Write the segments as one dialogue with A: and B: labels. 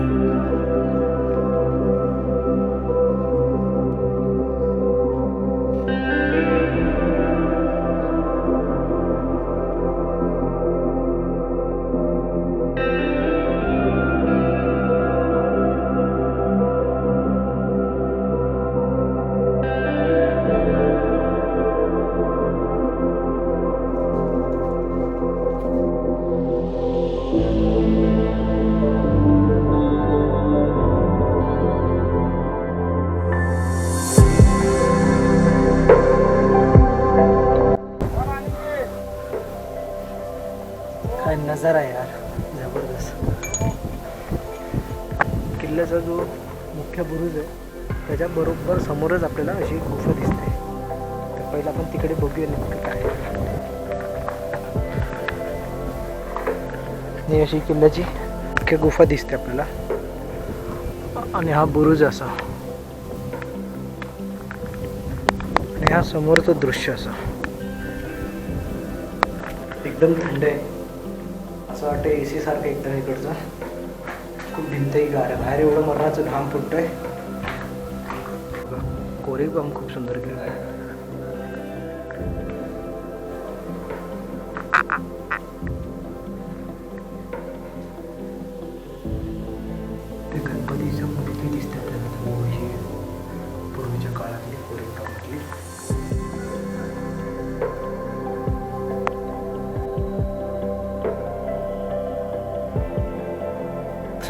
A: काय नजारा आहे यार. जबरदस्त. किल्ल्याचा जो मुख्य बुरुज आहे त्याच्या बरोबर समोरच आपल्याला अशी गुफा दिसते. तर पहिला आपण तिकडे बघूया नेमकं काय आहे. ही अशी किल्ल्याची मुख्य गुफा दिसते आपल्याला. आणि हा बुरुज असा. आणि हा समोरचं दृश्य असा. एकदम थंड आहे. असं वाटतं ए सी सारखं एकदम इकडचं. खूप भिंतही गार. आहे बाहेर एवढं मरणाचं घाम फुटतंय. कोरीव काम खूप सुंदर केलं आहे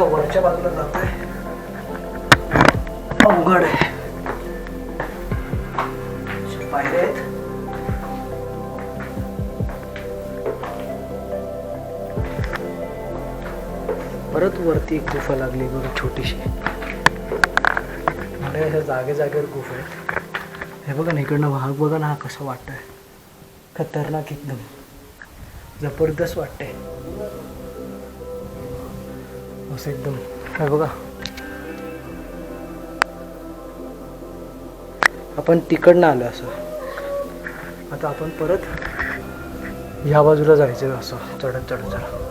A: असं वरच्या बाजूला जात आहे. अवघड आहे. पायऱ्या आहेत. परत वरती एक गुफा लागली बरं छोटीशी. म्हणजे अशा जागे जागेवर गुफा आहेत. हे बघा ना इकडनं वाघ बघा ना हा कसं वाटतंय. खतरनाक एकदम. जबरदस्त वाटतंय. असं एकदम काय बघा आपण तिकडनं आलो असं. आता आपण परत ह्या बाजूला जायचं असं. चढत चढत चढत.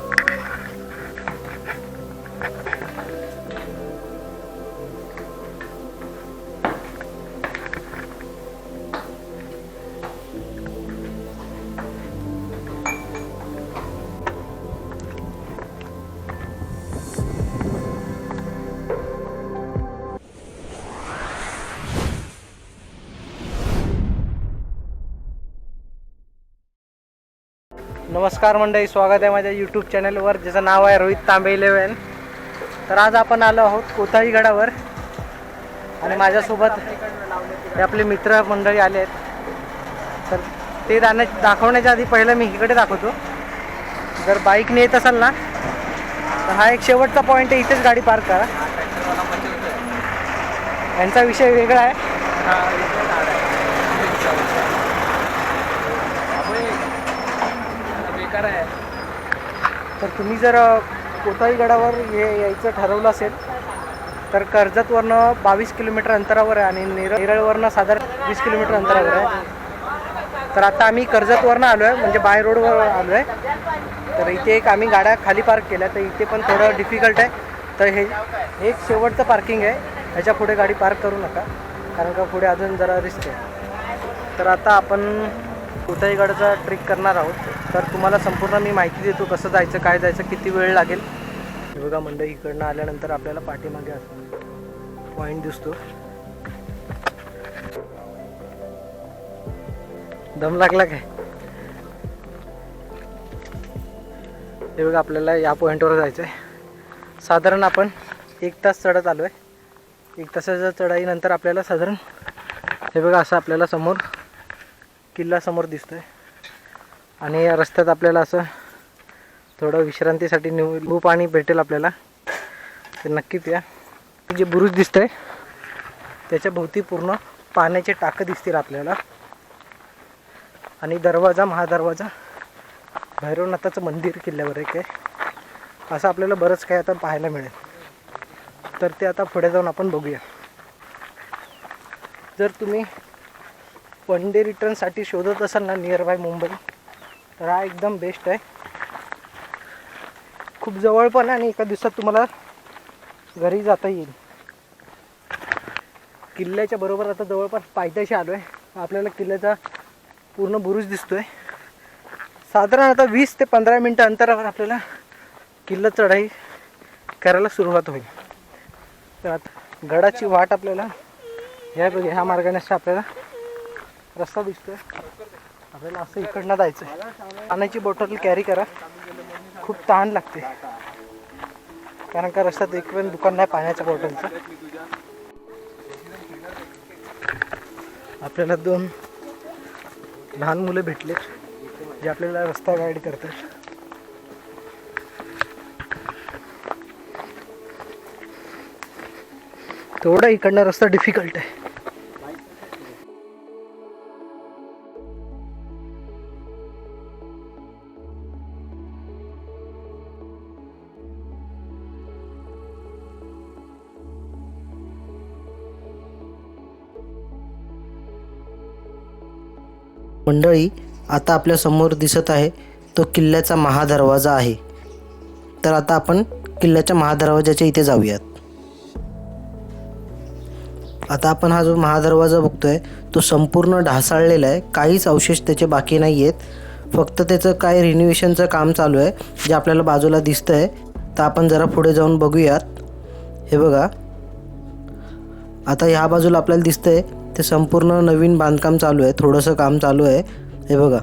A: नमस्कार मंडळी स्वागत आहे माझ्या यूट्यूब चॅनलवर ज्याचं नाव आहे रोहित तांबे इलेवन तर आज आपण आलो आहोत कोथाळी गडावर आणि माझ्यासोबत आपले मित्र मंडळी आले आहेत. तर ते दाण्या दाखवण्याच्या आधी पहिलं मी इकडे दाखवतो. जर बाईकने येत असाल ना तर हा एक शेवटचा पॉईंट आहे इथेच गाडी पार्क करा. यांचा विषय वेगळा आहे
B: बेकार आहे
A: तर तुम्ही जर कोताई गडावर हे यायचं ठरवलं असेल तर कर्जतवरनं बावीस किलोमीटर अंतरावर आहे आणि नेरळ नेरळवरनं साधारण वीस किलोमीटर अंतरावर आहे. तर आता आम्ही कर्जतवरनं आलो आहे म्हणजे बाय रोडवर आलो आहे. तर इथे एक आम्ही गाड्या खाली पार्क केल्या तर इथे पण थोडं डिफिकल्ट आहे. तर हे हे एक शेवटचं पार्किंग आहे. ह्याच्या पुढे गाडी पार्क करू नका कारण का पुढे अजून जरा रिस्क आहे. तर आता आपण कोथाईगडाचा ट्रिक करणार आहोत. तर तुम्हाला संपूर्ण मी माहिती देतो कसं जायचं काय जायचं किती वेळ लागेल. हे बघा मंडई इकडनं आल्यानंतर आपल्याला पाठीमागे पॉईंट दिसतो. दम लागला काय? हे बघा आपल्याला या पॉईंटवर जायचं आहे साधारण आपण एक तास चढत आलो आहे एक तासाच्या चढाईनंतर आपल्याला साधारण हे बघा असं आपल्याला समोर किल्ला समोर दिसतोय. आणि या रस्त्यात आपल्याला असं थोडं विश्रांतीसाठी निंबू पाणी भेटेल आपल्याला. ते नक्कीच या जे बुरुज दिसतंय त्याच्या भोवती पूर्ण पाण्याचे टाकं दिसतील आपल्याला. आणि दरवाजा महादरवाजा भैरवनाथाचं मंदिर किल्ल्यावर एक आहे. असं आपल्याला बरंच काही आता पाहायला मिळेल. तर ते आता पुढे जाऊन आपण बघूया. जर तुम्ही वन डे रिटर्नसाठी शोधत असाल ना नियर बाय मुंबई तर हा एकदम बेस्ट आहे. खूप जवळ पण आहे आणि एका दिवसात तुम्हाला घरी जाता येईल. किल्ल्याच्या बरोबर आता जवळपास पायथ्याशी आलो आहे आपल्याला किल्ल्याचा पूर्ण बुरुज दिसतोय. साधारण आता वीस ते पंधरा मिनटं अंतरावर आपल्याला किल्ला चढाई करायला सुरुवात होईल. तर आता गडाची वाट आपल्याला ह्या ह्या मार्गाने आपल्याला रस्ता दिसतोय. आपल्याला असं इकडनं जायचं आहे पाण्याची बॉटल कॅरी करा. खूप ताण लागते. कारण का रस्त्यात एक पण दुकान नाही पाण्याच्या बॉटलचं आपल्याला दोन लहान मुलं भेटले जे आपल्याला रस्ता गाईड करतात. थोडा इकडनं रस्ता डिफिकल्ट आहे.
C: मंडळी आता आपल्यासमोर दिसत आहे तो किल्ल्याचा महादरवाजा आहे. तर आता आपण किल्ल्याच्या महादरवाजाच्या इथे जाऊयात. आता आपण हा जो महादरवाजा बघतोय तो संपूर्ण ढासाळलेला आहे. काहीच अवशेष त्याचे बाकी नाही आहेत फक्त त्याचं काय रिनिव्हेशनचं काम चालू आहे जे आपल्याला बाजूला दिसतं आहे तर आपण जरा पुढे जाऊन बघूयात. हे बघा. आता ह्या बाजूला आपल्याला दिसतंय ते संपूर्ण नवीन बांधकाम चालू आहे थोडंसं काम चालू आहे. हे बघा.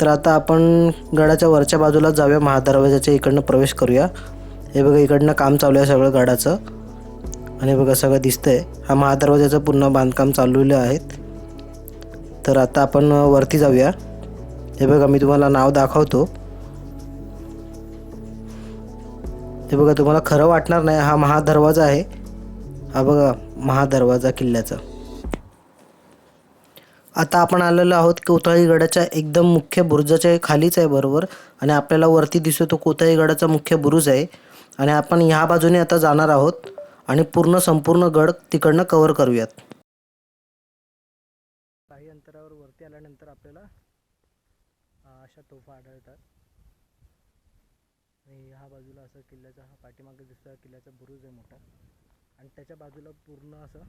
C: तर आता आपण गडाच्या वरच्या बाजूला जाऊया महादरवाजाच्या इकडनं प्रवेश करूया. हे बघा इकडनं काम चालू आहे सगळं गडाचं. आणि बघा सगळं दिसतंय. हा महादरवाजाचं पूर्ण बांधकाम चालूलं आहेत तर आता आपण वरती जाऊया. हे बघा मी तुम्हाला नाव दाखवतो. हे बघा तुम्हाला खरं वाटणार नाही हा महादरवाजा आहे. हा बघा महादरवाजा किल्ल्याचा. आता आपण आलेलो आहोत कोथळी गडाच्या एकदम मुख्य बुरुजाच्या खालीच आहे बरोबर. आणि आपल्याला वरती दिसतो तो कोथळी गडाचा मुख्य बुरुज आहे. आणि आपण ह्या बाजूने आता जाणार आहोत. आणि पूर्ण संपूर्ण गड तिकडनं कवर करूयात.
A: काही अंतरावर वरती आल्यानंतर आपल्याला अशा तोफा आढळतात. आणि ह्या बाजूला असं किल्ल्याचा हा पाठीमागे दिसतो किल्ल्याचा बुरुज आहे मोठा. आणि त्याच्या बाजूला पूर्ण असं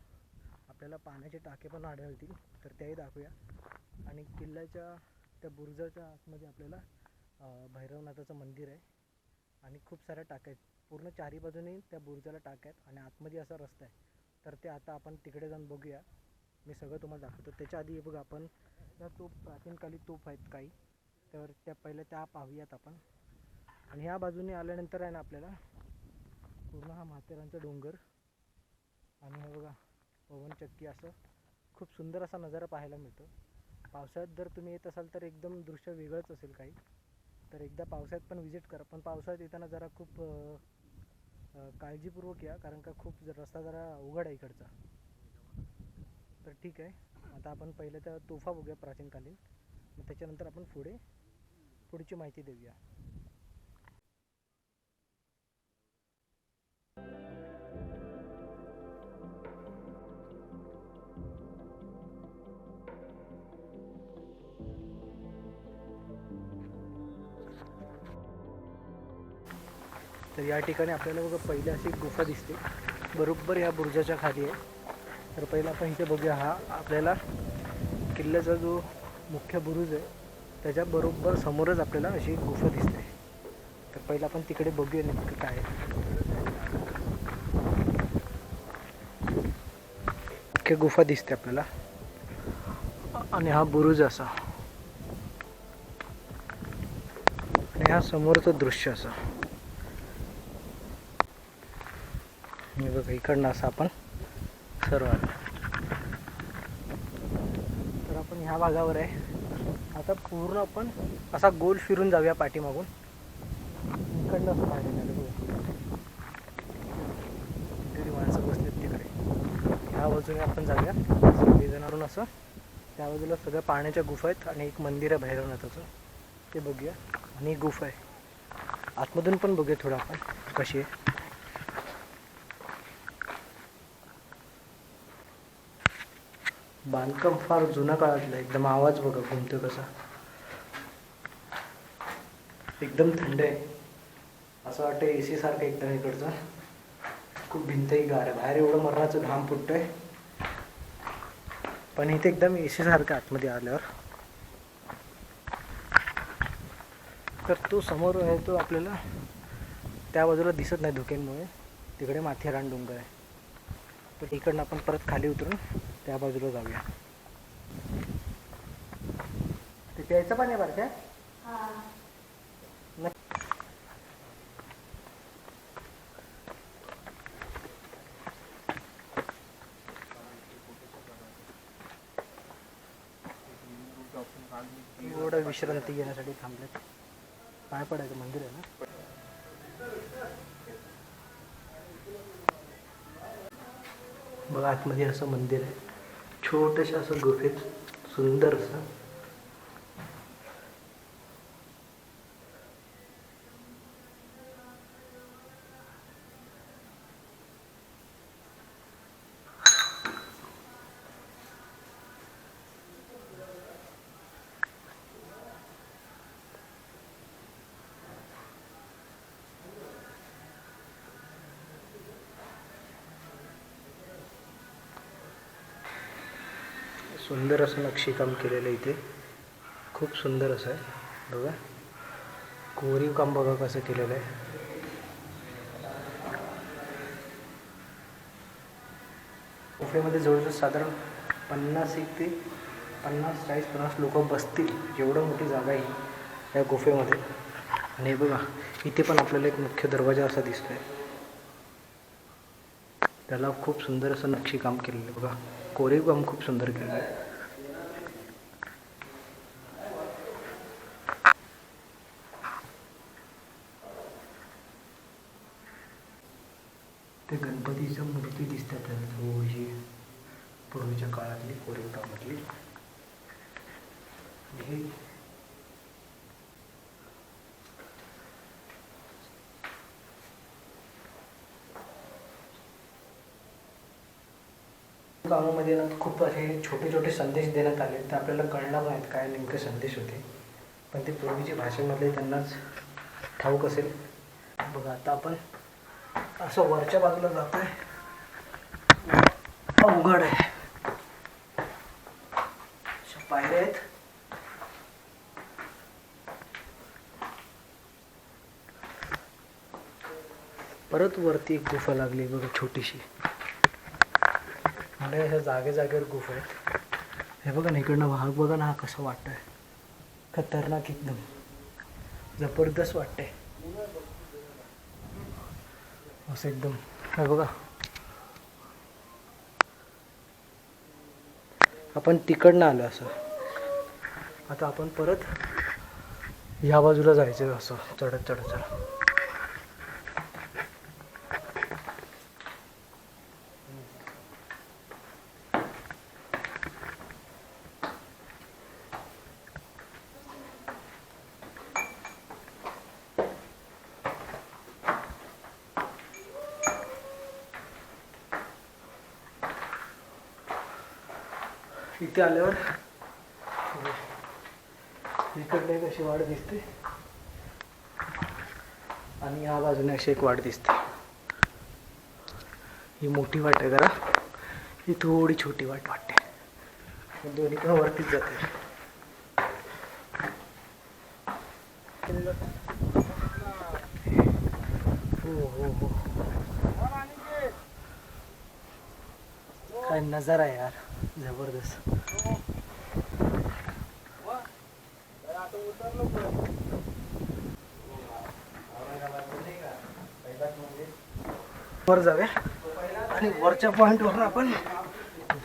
A: आपल्याला पाण्याचे टाके पण आढळतील तर त्याही दाखवूया. आणि किल्ल्याच्या त्या बुरुजाच्या आतमध्ये आपल्याला भैरवनाथाचं मंदिर आहे. आणि खूप साऱ्या टाक्या आहेत. पूर्ण चारी बाजूने त्या बुरुजाला टाक्या आहेत आणि आतमध्ये असा रस्ता आहे. तर ते आता आपण तिकडे जाऊन बघूया. मी सगळं तुम्हाला दाखवतो. त्याच्या आधी बघा आपण त्या तोफ प्राचीनकाली तोफ आहेत काही. तर त्या पहिल्या त्या पाहूयात आपण. आणि ह्या बाजूने आल्यानंतर आहे ना आपल्याला पूर्ण हा म्हातेरांचा डोंगर. आणि हे बघा पवनचक्की असं खूप सुंदर असा नजारा पाहायला मिळतो. पावसाळ्यात जर तुम्ही येत असाल तर एकदम दृश्य वेगळंच असेल काही. तर एकदा पावसाळ्यात पण व्हिजिट करा. पण पावसाळ्यात येताना जरा खूप काळजीपूर्वक या. कारण का खूप ज- रस्ता जरा उघड आहे इकडचा. तर ठीक आहे. आता आपण पहिले त्या तोफा बघूया प्राचीनकालीन. मग त्याच्यानंतर आपण पुढे पुढची माहिती देऊया. तर या ठिकाणी आपल्याला बघा पहिली अशी गुफा दिसते. बरोबर या बुरुजाच्या खाली आहे. तर पहिला आपण इथे बघूया हा आपल्याला किल्ल्याचा जो मुख्य बुरुज आहे त्याच्या बरोबर समोरच आपल्याला अशी गुफा दिसते. तर पहिला आपण तिकडे बघूया नेमकं काय आहे. मुख्य गुफा दिसते आपल्याला. आणि हा बुरुज असा. आणि हा समोरचं दृश्य असं. हे बघा इकडनं असं आपण सर्व तर आपण ह्या भागावर आहे. आता पूर्ण आपण असा गोल फिरून जाऊया पाठीमागून. इकडनं असं पाहिजे माणसं बसलेत तिकडे. ह्या बाजूने आपण जाऊया. सगळेजणावरून असं. त्या बाजूला सगळ्या पाण्याच्या गुफा आहेत आणि एक मंदिर आहे भैरवनाथाचं ते बघूया. आणि एक गुफा आहे. आतमधून पण बघूया थोडं आपण कशी आहे. बांधकाम फार जुना काळातलं एकदम आवाज बघा घुमतो कसा. एकदम थंड आहे. असं वाटतं ए सी सारखं एकदम इकडचं. खूप भिंतही गार आहे. बाहेर एवढं मरणाचं घाम फुटतोय. पण इथे एकदम एसी सारखं आतमध्ये आल्यावर. तर तो समोर आहे तो आपल्याला त्या बाजूला दिसत नाही धुक्यांमुळे. तिकडे माथेरान डोंगर आहे. तर इकडनं आपण परत खाली उतरून त्या बाजूला जाऊया. ते प्यायचं पाणी आहे बरं काय एवढं विश्रांती घेण्यासाठी थांबलेत. पाय पडायचं मंदिर आहे ना? बघा आतमध्ये असं मंदिर आहे. छोटस असं गुफेत सुंदर सुंदर असं नक्षीकाम केलेलं आहे इथे. खूप सुंदर असं आहे. बघा. कोरीव काम बघा कसं केलेलं आहे. गुफेमध्ये जवळजवळ साधारण पन्नास एक ते पन्नास चाळीस पन्नास लोक बसतील. एवढं मोठी जागा आहे या गुफेमध्ये आणि बघा इथे पण आपल्याला एक मुख्य दरवाजा असा दिसतोय. त्याला खूप सुंदर असं नक्षीकाम केलेलं आहे. बघा. कोरीव काम खूप सुंदर केलं. आहे ते गणपतीच्या मूर्ती दिसतात त्याला. हो, पूर्वीच्या काळातली कोरीव कामातली. हे गावामध्ये ना खूप असे छोटे छोटे संदेश देण्यात आले. ते आपल्याला कळणार नाहीत काय नेमके संदेश होते. पण ते पूर्वीच्या भाषेमधले त्यांनाच ठाऊक असेल. बघा आता आपण असं वरच्या बाजूला जात आहे अवघड आहे. अशा पायऱ्या आहेत. परत वरती एक गुफा लागली बघा छोटीशी. म्हणजे अशा जागे जागेवर गुफा आहेत. हे बघा ना इकडनं वाघ बघा ना हा कसं वाटतंय. खतरनाक एकदम. जबरदस्त वाटतंय. असं एकदम. हे बघा. आपण तिकडनं आलो असं. आता आपण परत ह्या बाजूला जायचं असं. चढत चढत चढत. इथे आल्यावर? इकडे एक अशी वाट दिसते. आणि या बाजूने अशी एक वाट दिसते. ही मोठी वाट आहे जरा. ही थोडी छोटी वाट वाटते. दोन्ही पण वरतीच जाते. हो हो हो. काय नजारा आहे यार. जबरदस्त. वर जाऊया. आणि वरच्या पॉइंटवरून आपण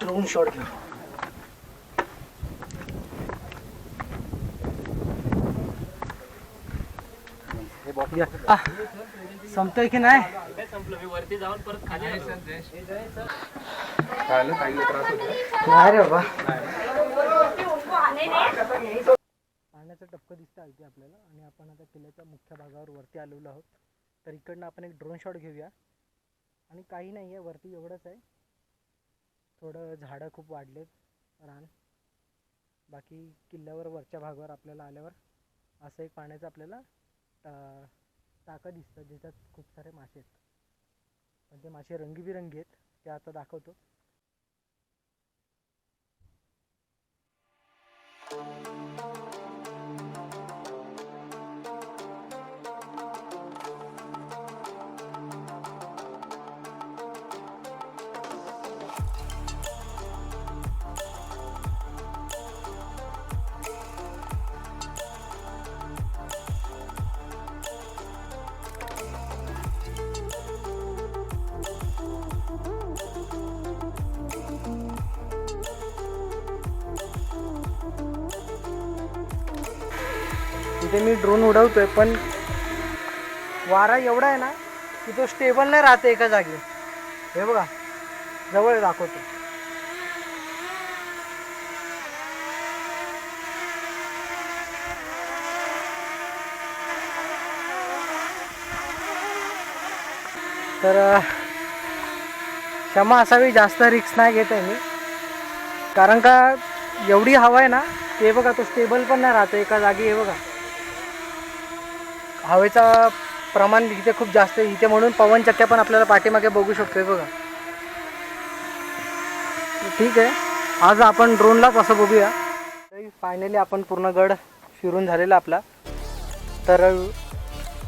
A: ड्रोन शॉट घेऊ. संपतोय की नाही?
B: संपलं मी वरती जाऊन परत खाली आलो.
D: त्रास होतो
A: नाही बाबा. दिसतं अगदी आपल्याला आणि आपण आता किल्ल्याच्या मुख्य भागावर वरती आलेलो आहोत. तर इकडनं आपण एक ड्रोन शॉट घेऊया. आणि काही नाही आहे वरती एवढंच आहे. थोडं झाडं खूप वाढलेत रान. बाकी किल्ल्यावर वरच्या भागावर आपल्याला आल्यावर असं एक पाण्याचं आपल्याला टा टाकं दिसतं ज्याच्यात खूप सारे मासे आहेत. पण ते मासे रंगीबिरंगी आहेत ते आता दाखवतो. तिथे मी ड्रोन उडवतोय पण वारा एवढा आहे ना की तो स्टेबल नाही राहते एका जागी हे बघा जवळ दाखवतो. तर क्षमा असावी जास्त रिक्स नाही घेत आहे मी. कारण का एवढी हवा आहे ना ते बघा तो स्टेबल पण नाही राहतो एका जागी हे बघा. हवेचा प्रमाण इथे खूप जास्त आहे. इथे म्हणून पवनचक्क्या पण आपल्याला पाठीमागे बघू शकतो बघा. ठीक आहे. आज आपण ड्रोनलाच असं बघूया. फायनली आपण पूर्ण गड फिरून झालेला आपला. तर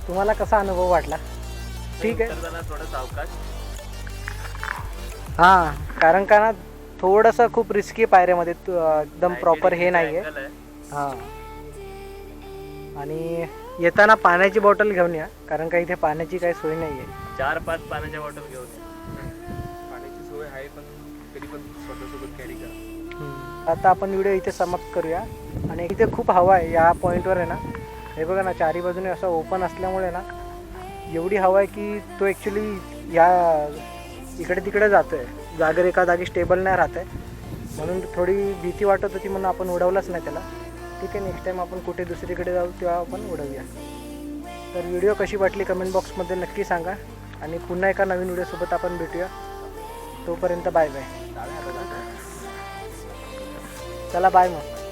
A: तुम्हाला कसा अनुभव वाटला? ठीक आहे.
B: सावकाश
A: हां कारण का ना थोडंसं खूप रिस्की पायऱ्यामध्ये. एकदम प्रॉपर हे नाही
B: आहे.
A: हां. आणि येताना पाण्याची बॉटल घेऊन या कारण का इथे पाण्याची काही सोय नाही आहे
B: चार पाच पाण्याच्या बॉटल घेऊन ये.
D: पाण्याची सोय आहे पण कधी पण स्वतःसोबत कॅरी. करा
A: आता आपण व्हिडिओ इथे समाप्त करूया. आणि इथे खूप हवा आहे या पॉईंटवर आहे ना. हे बघा ना चारी बाजूने असं ओपन असल्यामुळे ना एवढी हवा आहे की तो ॲक्च्युली या इकडे तिकडे जातो आहे जागर एका जागी स्टेबल नाही राहत आहे म्हणून थोडी भीती वाटत होती म्हणून आपण उडवलंच नाही त्याला. ठीक आहे नेक्स्ट टाईम आपण कुठे दुसरीकडे जाऊ तेव्हा आपण उडवूया. तर व्हिडिओ कशी वाटली कमेंट बॉक्समध्ये नक्की सांगा. आणि पुन्हा एका नवीन व्हिडिओसोबत आपण भेटूया. तोपर्यंत बाय बाय चला बाय मग.